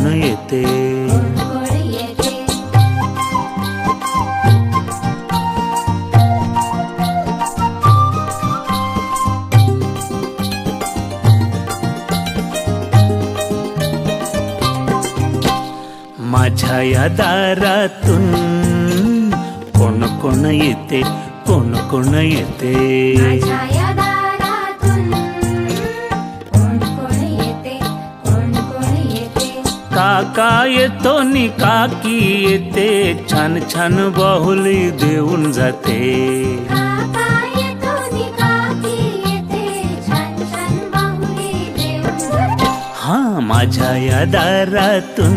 कोण कोण येते कोण कोण येते माझ्या या दारातून कोण कोण येते कोण कोण येते काका येतो नि काकी येते छान छान बाहुली देऊन जाते. काका येतो नि काकी येते छान छान बाहुली देऊन जाते. हा माझ्या या दारातून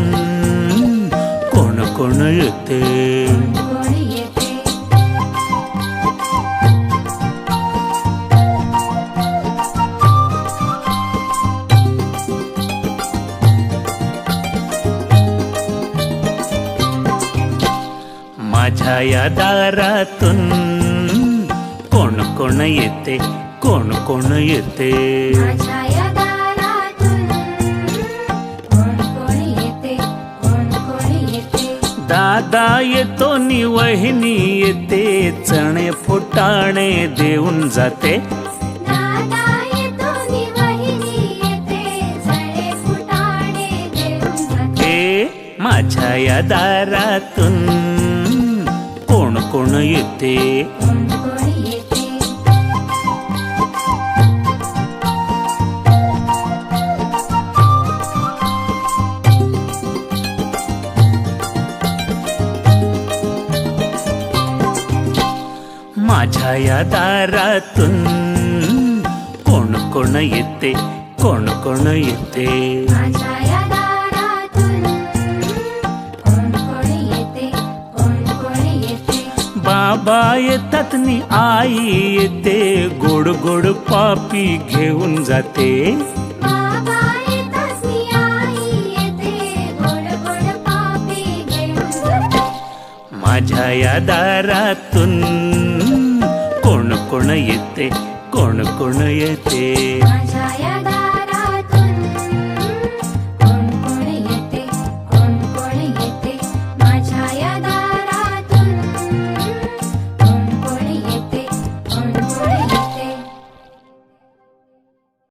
कोण कोण येते? माझ्या या दारातून कोण कोण येते कोण कोण येते? दादा येतो नि वहिनी येते चणे फुटाणे देऊन जाते. माझ्या या दारातून कोण कोण येते कोण कोण येते माझ्या या दारातून कोण कोण येते कोण कोण येते बाबा येतात नि आई येते गोड गोड पापी घेऊन जाते. माझ्या या दारातून कोण कोण येते कोण कोण येते.